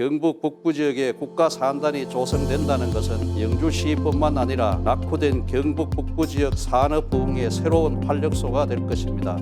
경북 북부 지역에 국가 산단이 조성된다는 것은 영주시뿐만 아니라 낙후된 경북 북부 지역 산업 부흥의 새로운 활력소가 될 것입니다.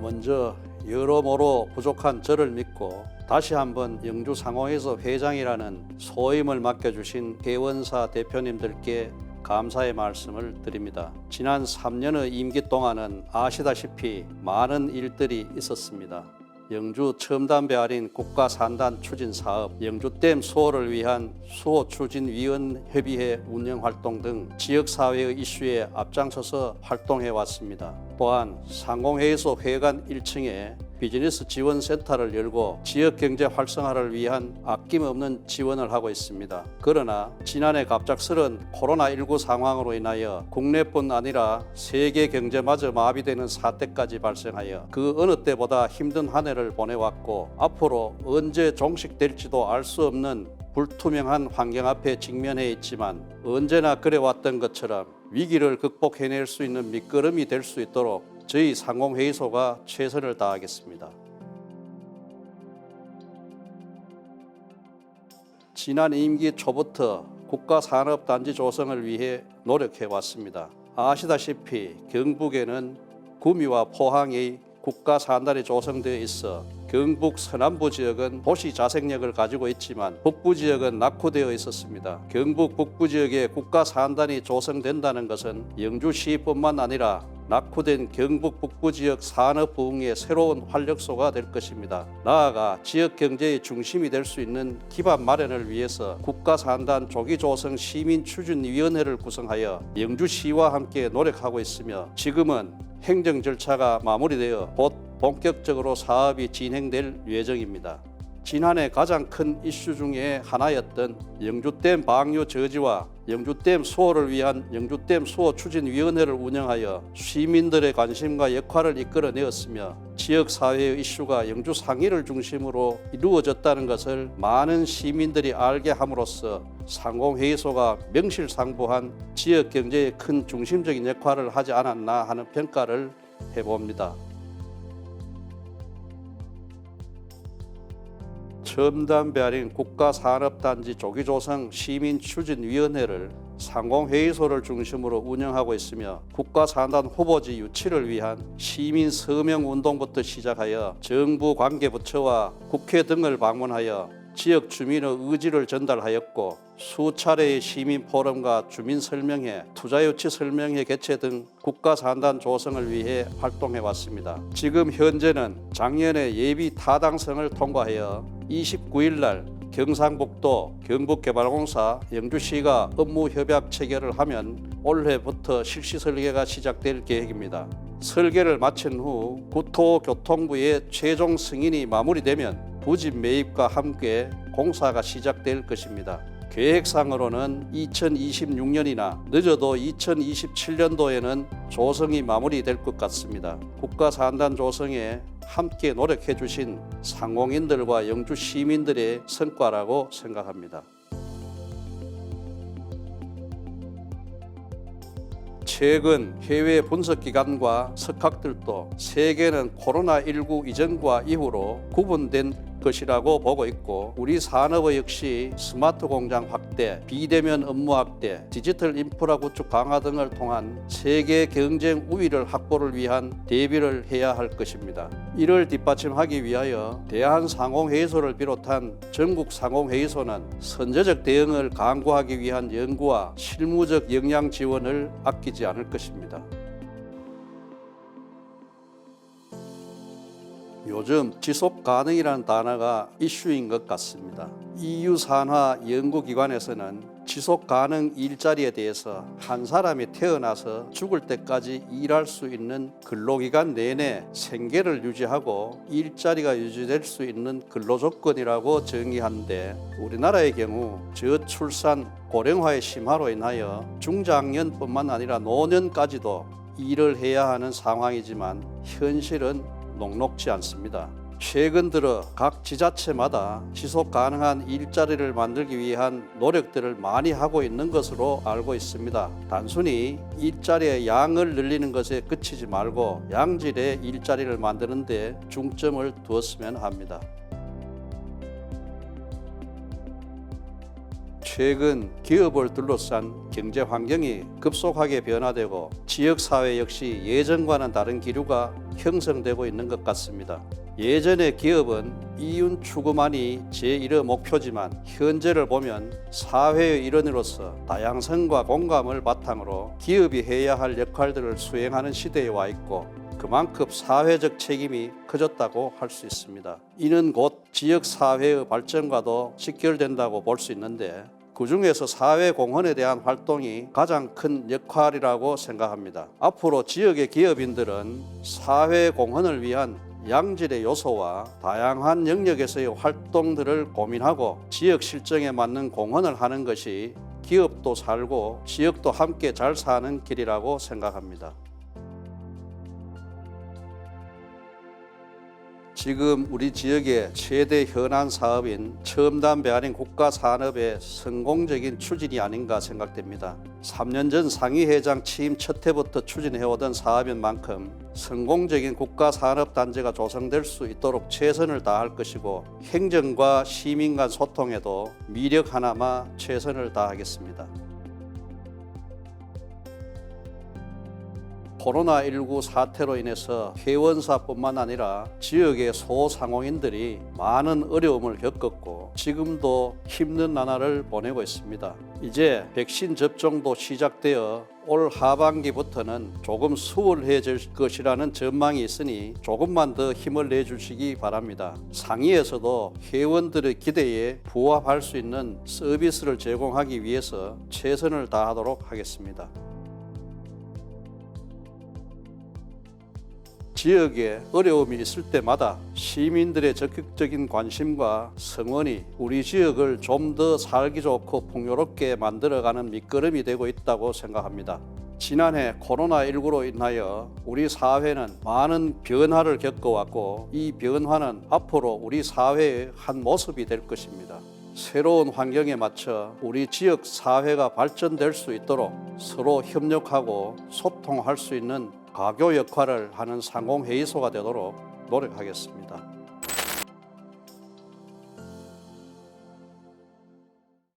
먼저 여러모로 부족한 저를 믿고 다시 한번 영주 상호에서 회장이라는 소임을 맡겨주신 회원사 대표님들께 감사의 말씀을 드립니다. 지난 3년의 임기 동안은 아시다시피 많은 일들이 있었습니다. 영주 첨단배 할인 국가 산단 추진 사업, 영주댐 수호를 위한 수호 추진 위원 협의회 운영 활동 등 지역 사회의 이슈에 앞장서서 활동해 왔습니다. 또한 상공회의소 회관 1층에 비즈니스 지원 센터를 열고 지역 경제 활성화를 위한 아낌없는 지원을 하고 있습니다. 그러나 지난해 갑작스런 코로나19 상황으로 인하여 국내뿐 아니라 세계 경제마저 마비되는 사태까지 발생하여 그 어느 때보다 힘든 한 해를 보내왔고 앞으로 언제 종식될지도 알 수 없는 불투명한 환경 앞에 직면해 있지만 언제나 그래왔던 것처럼 위기를 극복해낼 수 있는 밑거름이 될 수 있도록 저희 상공회의소가 최선을 다하겠습니다. 지난 임기 초부터 국가산업단지 조성을 위해 노력해 왔습니다. 아시다시피 경북에는 구미와 포항의 국가산단이 조성되어 있어 경북 서남부 지역은 도시 자생력을 가지고 있지만 북부 지역은 낙후되어 있었습니다. 경북 북부 지역에 국가 산단이 조성된다는 것은 영주시뿐만 아니라 낙후된 경북 북부 지역 산업 부흥의 새로운 활력소가 될 것입니다. 나아가 지역 경제의 중심이 될 수 있는 기반 마련을 위해서 국가산단 조기조성 시민추진위원회를 구성하여 영주시와 함께 노력하고 있으며 지금은 행정 절차가 마무리되어 곧 본격적으로 사업이 진행될 예정입니다. 지난해 가장 큰 이슈 중에 하나였던 영주댐 방류 저지와 영주댐 수호를 위한 영주댐 수호 추진위원회를 운영하여 시민들의 관심과 역할을 이끌어내었으며 지역 사회의 이슈가 영주 상위를 중심으로 이루어졌다는 것을 많은 시민들이 알게 함으로써 상공회의소가 명실상부한 지역 경제의 큰 중심적인 역할을 하지 않았나 하는 평가를 해봅니다. 첨단 배할인 국가산업단지 조기조성 시민추진위원회를 상공회의소를 중심으로 운영하고 있으며 국가산단 후보지 유치를 위한 시민 서명 운동부터 시작하여 정부 관계부처와 국회 등을 방문하여 지역 주민의 의지를 전달하였고 수차례의 시민 포럼과 주민 설명회, 투자 유치 설명회 개최 등 국가 산단 조성을 위해 활동해 왔습니다. 지금 현재는 작년에 예비 타당성을 통과하여 29일 날 경상북도 경북개발공사 영주시가 업무 협약 체결을 하면 올해부터 실시 설계가 시작될 계획입니다. 설계를 마친 후 국토교통부의 최종 승인이 마무리되면 부집 매입과 함께 공사가 시작될 것입니다. 계획상으로는 2026년이나 늦어도 2027년도에는 조성이 마무리될 것 같습니다. 국가산단 조성에 함께 노력해 주신 상공인들과 영주 시민들의 성과라고 생각합니다. 최근 해외 분석기관과 석학들도 세계는 코로나19 이전과 이후로 구분된 것이라고 보고 있고 우리 산업의 역시 스마트 공장 확대, 비대면 업무 확대, 디지털 인프라 구축 강화 등을 통한 세계 경쟁 우위를 확보를 위한 대비를 해야 할 것입니다. 이를 뒷받침하기 위하여 대한 상공회의소를 비롯한 전국 상공회의소는 선제적 대응을 강구하기 위한 연구와 실무적 역량 지원을 아끼지 않을 것입니다. 요즘 지속 가능이라는 단어가 이슈인 것 같습니다. EU 산하 연구기관에서는 지속 가능 일자리에 대해서 한 사람이 태어나서 죽을 때까지 일할 수 있는 근로기간 내내 생계를 유지하고 일자리가 유지될 수 있는 근로조건이라고 정의하는데 우리나라의 경우 저출산 고령화의 심화로 인하여 중장년뿐만 아니라 노년까지도 일을 해야 하는 상황이지만 현실은 녹록지 않습니다. 최근 들어 각 지자체마다 지속 가능한 일자리를 만들기 위한 노력들을 많이 하고 있는 것으로 알고 있습니다. 단순히 일자리의 양을 늘리는 것에 그치지 말고 양질의 일자리를 만드는 데 중점을 두었으면 합니다. 최근 기업을 둘러싼 경제 환경이 급속하게 변화되고 지역 사회 역시 예전과는 다른 기류가 형성되고 있는 것 같습니다. 예전의 기업은 이윤 추구만이 제1의 목표지만 현재를 보면 사회의 일원으로서 다양성과 공감을 바탕으로 기업이 해야 할 역할들을 수행하는 시대에 와 있고 그만큼 사회적 책임이 커졌다고 할 수 있습니다. 이는 곧 지역 사회의 발전과도 직결된다고 볼 수 있는데 그 중에서 사회 공헌에 대한 활동이 가장 큰 역할이라고 생각합니다. 앞으로 지역의 기업인들은 사회 공헌을 위한 양질의 요소와 다양한 영역에서의 활동들을 고민하고 지역 실정에 맞는 공헌을 하는 것이 기업도 살고 지역도 함께 잘 사는 길이라고 생각합니다. 지금 우리 지역의 최대 현안 사업인 첨단 배아린 국가 산업의 성공적인 추진이 아닌가 생각됩니다. 3년 전 상위회장 취임 첫 해부터 추진해오던 사업인 만큼 성공적인 국가 산업 단지가 조성될 수 있도록 최선을 다할 것이고 행정과 시민 간 소통에도 미력 하나마 최선을 다하겠습니다. 코로나19 사태로 인해서 회원사뿐만 아니라 지역의 소상공인들이 많은 어려움을 겪었고 지금도 힘든 나날을 보내고 있습니다. 이제 백신 접종도 시작되어 올 하반기부터는 조금 수월해질 것이라는 전망이 있으니 조금만 더 힘을 내주시기 바랍니다. 상위에서도 회원들의 기대에 부합할 수 있는 서비스를 제공하기 위해서 최선을 다하도록 하겠습니다. 지역에 어려움이 있을 때마다 시민들의 적극적인 관심과 성원이 우리 지역을 좀 더 살기 좋고 풍요롭게 만들어가는 밑거름이 되고 있다고 생각합니다. 지난해 코로나19로 인하여 우리 사회는 많은 변화를 겪어왔고 이 변화는 앞으로 우리 사회의 한 모습이 될 것입니다. 새로운 환경에 맞춰 우리 지역 사회가 발전될 수 있도록 서로 협력하고 소통할 수 있는 가교 역할을 하는 상공회의소가 되도록 노력하겠습니다.